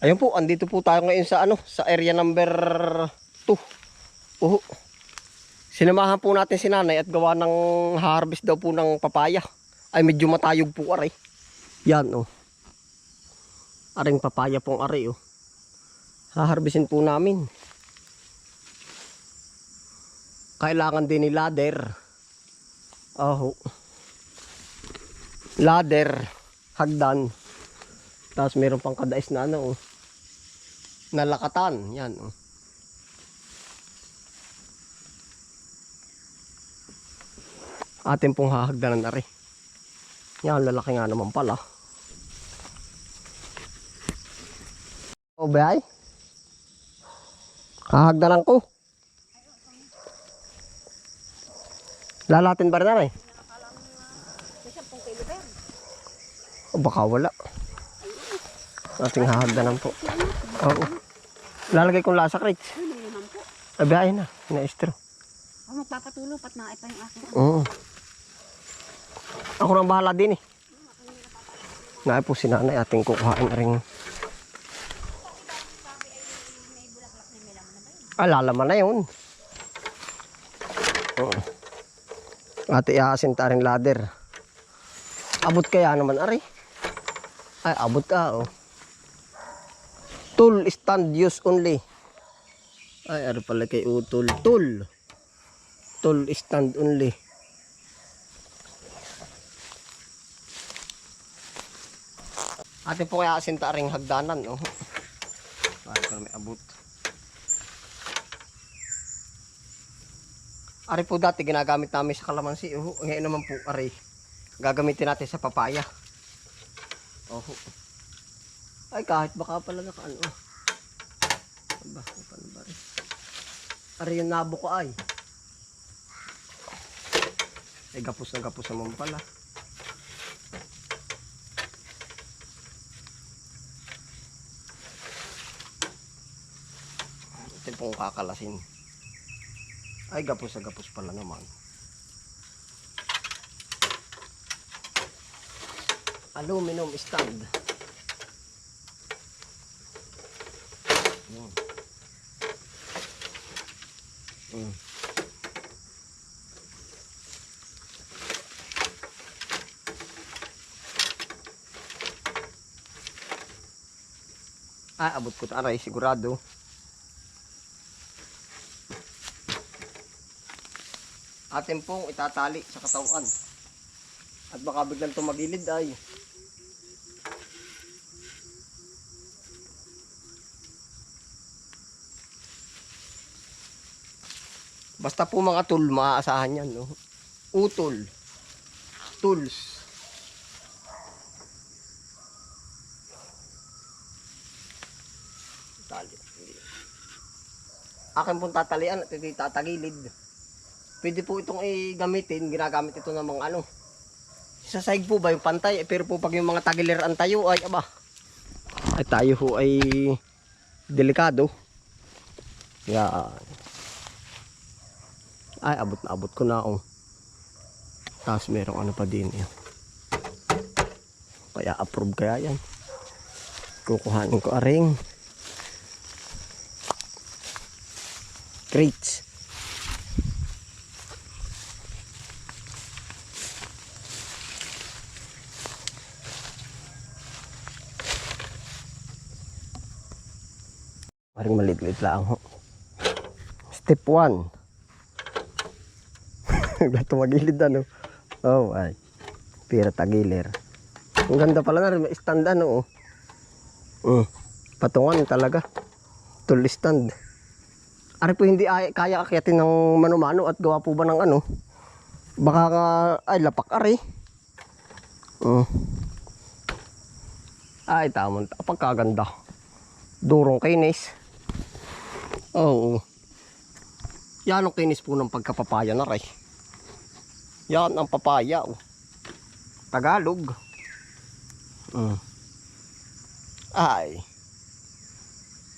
Ayun po, andito po tayo ngayon sa ano, sa area number 2. Uhu. Sinamahan po natin si nanay at gawa ng harvest daw po ng papaya. Ay medyo matayog po aray. Yan oh. Aring papaya pong aray oh. Haharbisin po namin. Kailangan din ni ladder. Oh. Ladder, hagdan. Tapos meron pang kadais na ano oh. Nalakatan, yan oh. Atin pong hahagdanan na rin. Yan, lalaki nga naman pala. O, bay? Hahagdanan ko. Lalatin ba rin na rin? Baka wala. Ating hahagdanan po. Oo. Lalagay kong lasa crates. Ano naman po? Abay na, na-estro. Ako magpapatulo, pat na pa yung aking. Oo. Ako nang bahala din eh. Naay po si nanay ating kukuhain na rin. Ah, lalaman na yun. Oo. Ate ihasin ta rin ladder. Abot kaya naman ari. Ay, abot ka oh. Tool stand use only. Ay, ano pala kay utol. Tool. Tool stand only. Ate po kaya asinta ring hagdanan, no? Para ko may abot. Ari po dati ginagamit namin sa kalamansi. Oh, ngayon naman po, ari. Gagamitin natin sa papaya. Oh. Ay, kahit baka pala naka ano. Aba, paano ba rin? Ari yung nabo ko ay. Ay, gapos na gapos naman pala. Ito pong kakalasin. Ay, gapos na gapos pala naman. Aluminum stand. Mm. Ah, abot ko taray, sigurado. Atin pong itatali sa katawan. At baka biglang tumagilid ay. Basta po mga tool, maaasahan yan. No? Utol. Tools. Hindi. Akin pong tatalian at ito tatagilid. Pwede po itong i-gamitin. Ginagamit ito ng mga ano. Sa side po ba yung pantay? Eh, Pero po pag yung mga tagiliran tayo ay aba. Ay tayo ho ay delikado. Yan. Ay abot na abot ko na oh. Tapos merong ano pa din yan. Kaya approve kaya yan. Kukuhanin ko aring. Crates. Paring maliit-liit lang. Step 1. Tumagilid ano. Oh, ay. Pira tagilir. Ang ganda pala na rin. May stand ano oh. Mm. Patungan talaga. Tool stand. Ari po hindi ay, kaya akyatin ng mano-mano at gawa po ba ng ano. Baka nga, ay lapak ari. Mm. Ay, tamang. Pagkaganda. Durong kinis. Oo. Yan ang kinis po ng pagkapapaya na ray. Yan ang papaya. Oh. Tagalog. Mm. Ay.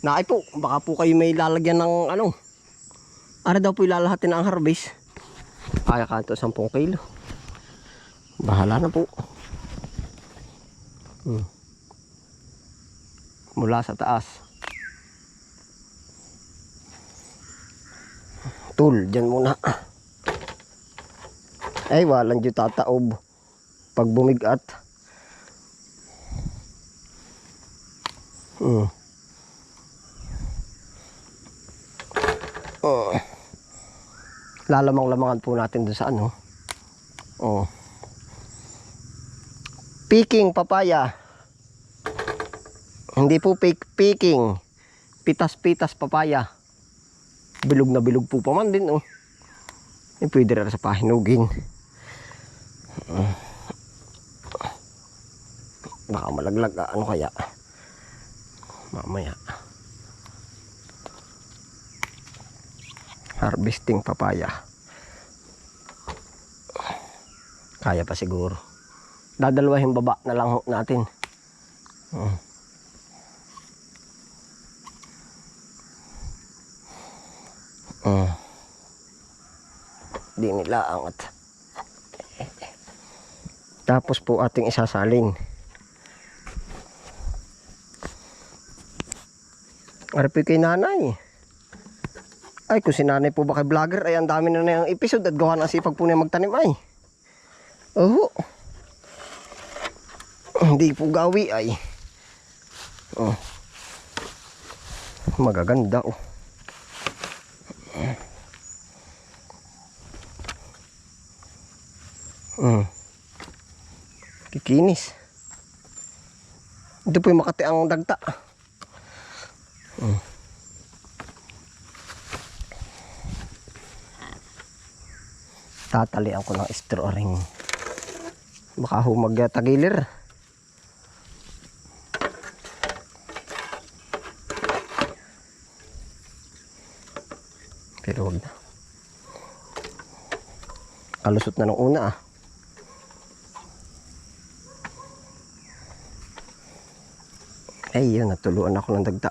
Naay po, baka po kayo may lalagyan ng ano. Ara daw po ilalahatin ang harvest. Kaya ka ito 10 kilo. Bahala na po. Hmm. mula sa taas. Tul, dyan muna. Ay, walang dyan tataob. Pag bumigat. Hmm. Oh. Lalamang-lamangan po natin dun sa ano. Oh. Peking papaya. Hindi po pik picking. Pitas-pitas papaya. Bilog na bilog po pa man din, oh. Eh, pwede rin sa pahinugin. Baka malaglag, ah, ano kaya? Mamaya. Harvesting papaya. Kaya pa siguro. Dadalawahin baba na lang natin. Mm. Mm. Di nila angat. Tapos po ating isasalin. Arpi kay nanay. Ay, kung si nanay po ba kay vlogger, ay ang dami na na yung episode at gawa ng sipag po niya magtanim ay. Oo. Hindi po gawi ay. Oh. Magaganda oh. Mm. Kikinis. Ito po yung makati ang dagta. Mm. Tatalian ko ng straw ring. Baka ho magtagilir. Pero wag na. Kalusot na nung una ah. Ay, yun, natuluan ako ng dagta.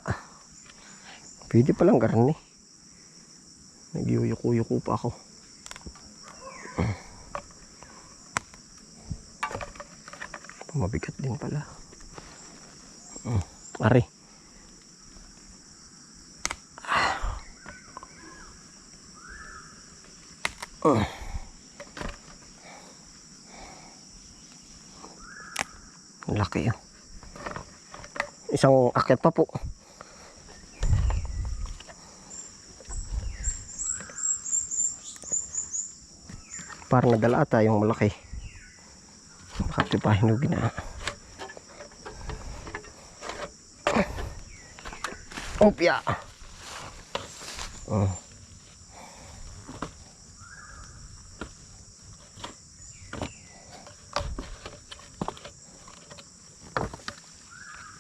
Pwede palang garni. Nagyuyuko-yuko pa ako. Mabigat din pala. Mm. Ari. Ah. Ang Laki yun. Isang akyat pa po. Parang nadala ata yung malaki. Makatipahinugin na. Opya. Oh.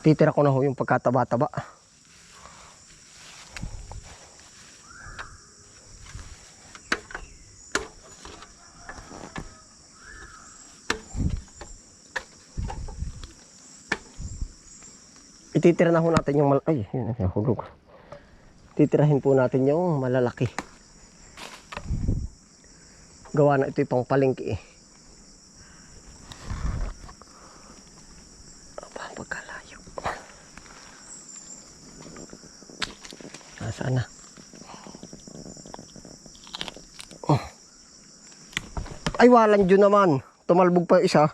Titira ko na ho yung pagkataba-taba. Ititira na ho natin yung mal... Ay, yun, nahulog. Titirahin po natin yung malalaki. Gawa na ito yung pang palengke eh. Aba, pagkalayo. Nasaan na? Oh. Ay, walang dyan naman. Tumalbog pa isa.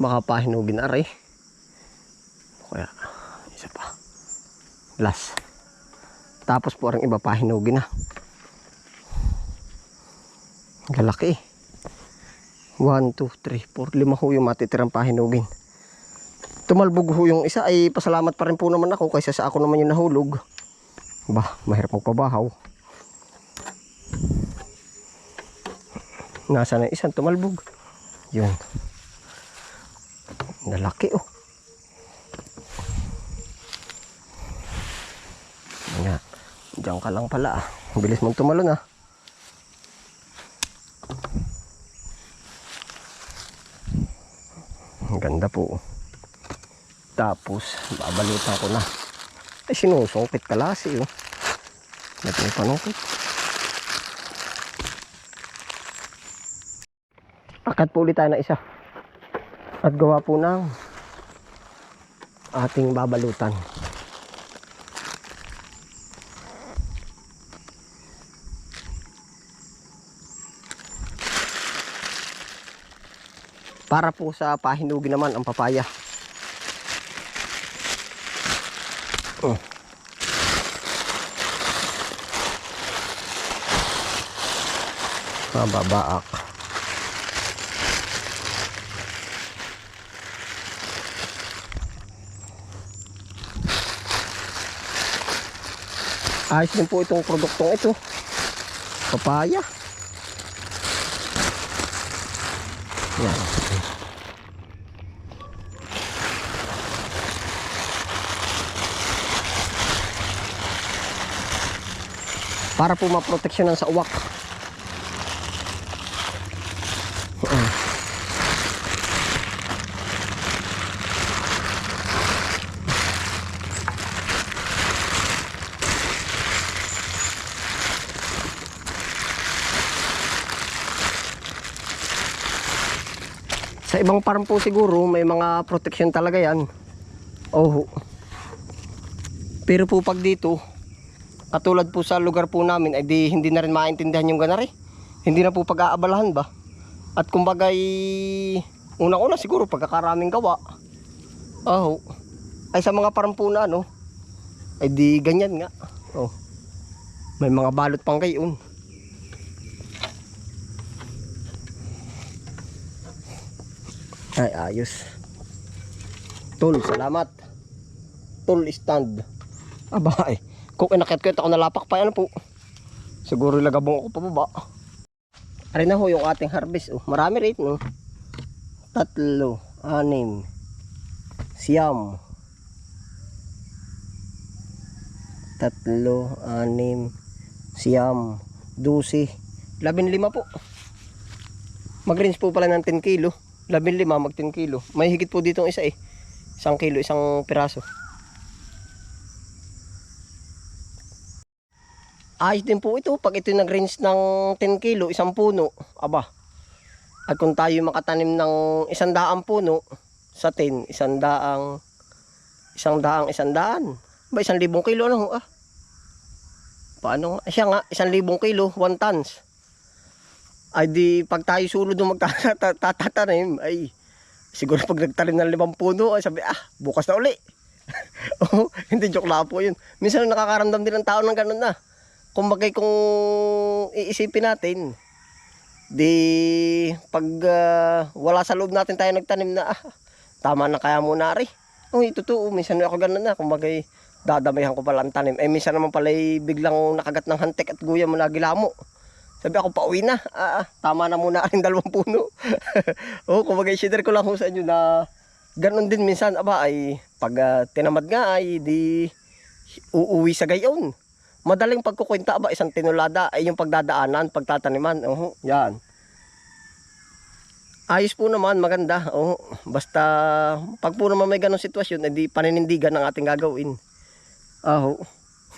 Makapahinugin na rin. Kaya, isa pa. Last. Tapos po ang iba pahinugin na. Galaki. 1, 2, 3, 4, 5 ho yung matitirang pahinugin. Tumalbog ho yung isa ay pasalamat pa rin po naman ako kaysa sa ako naman yung nahulog. Bah, mahirap magpabahaw. Nasa na isang tumalbog. Yun. Nalaki oh. Nga. Diyan ka lang pala ah. Bilis mong tumalon ah. Ang ganda po. Tapos, babalutan ko na. Ay, sinusungkit kalasi oh. May panungkit? Akat po ulit tayo na isa. At gawa po ng ating babalutan. Para po sa pahinugin naman ang papaya. Oh. Mababaak. Ayos din po itong produktong ito. Papaya. Yan. Para po maproteksyonan sa uwak. Ibang farm po siguro may mga protection talaga yan. Oh. Pero po pag dito, katulad po sa lugar po namin, ay di hindi na rin maintindihan yung ganari. Hindi na po pag-aabalahan ba? At kumbagay, unang-una siguro pagkakaraming gawa. Oh. Ay sa mga farm po na ano, ay di ganyan nga. Oh. May mga balot pang gayon. Ay, ayos. Tol, salamat. Tol stand. Aba, eh. Kung inakit ko ito, ako nalapak pa, ano po. Siguro lagabong ako pa baba. Ari na ho yung ating harvest. Oh. Marami rin, no? Tatlo, anim, siyam. Tatlo, anim, siyam, dusi, labing lima po. Mag-range po pala ng 10 kilo. Labing lima, mag 10 kilo. May higit po dito isa eh. Isang kilo, isang piraso. Ayos din po ito. Pag ito nag-range ng 10 kilo, isang puno. Aba. At kung tayo makatanim ng isang daang puno, sa 10, isang daang, isang daang, isang daan. Ba, isang libong kilo ano? Ah. Paano? Siya nga, isang libong kilo, 1 tons ay di pag tayo sulod ng magtatatanim ay siguro pag nagtanim ng limang puno ay sabi ah bukas na uli. Oh, hindi joke lang po yun. Minsan nakakaramdam din ng tao ng ganun na. Kumbagay kung iisipin natin di pag ah, wala sa loob natin tayo nagtanim na ah, tama na kaya muna rin oh totoo minsan ako ganun na kumbagay dadamihan ko pala ang tanim. Eh minsan naman pala ay biglang nakagat ng hantek at guya mo na gilamo sabi ako, pauwi na. Ah, ah, tama na muna ang dalawang puno. oh, kumbaga, share ko lang ho sa inyo na ganun din minsan. Aba, ay pag ah, tinamad nga ay di uuwi sa gayon. Madaling pagkukwenta aba, isang tinulada ay yung pagdadaanan, pagtataniman. Oh, yan. Ayos po naman, maganda. Oh, basta pag po naman may ganong sitwasyon, edi paninindigan ang ating gagawin. Oh.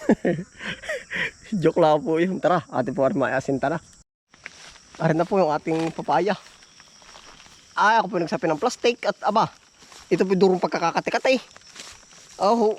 Joke lang po yun. Tara, atin po may asin tara. Arin na po yung ating papaya. Ay, ako po nagsapi ng plastic at aba, ito po durong pagkakakati-kati. Oh,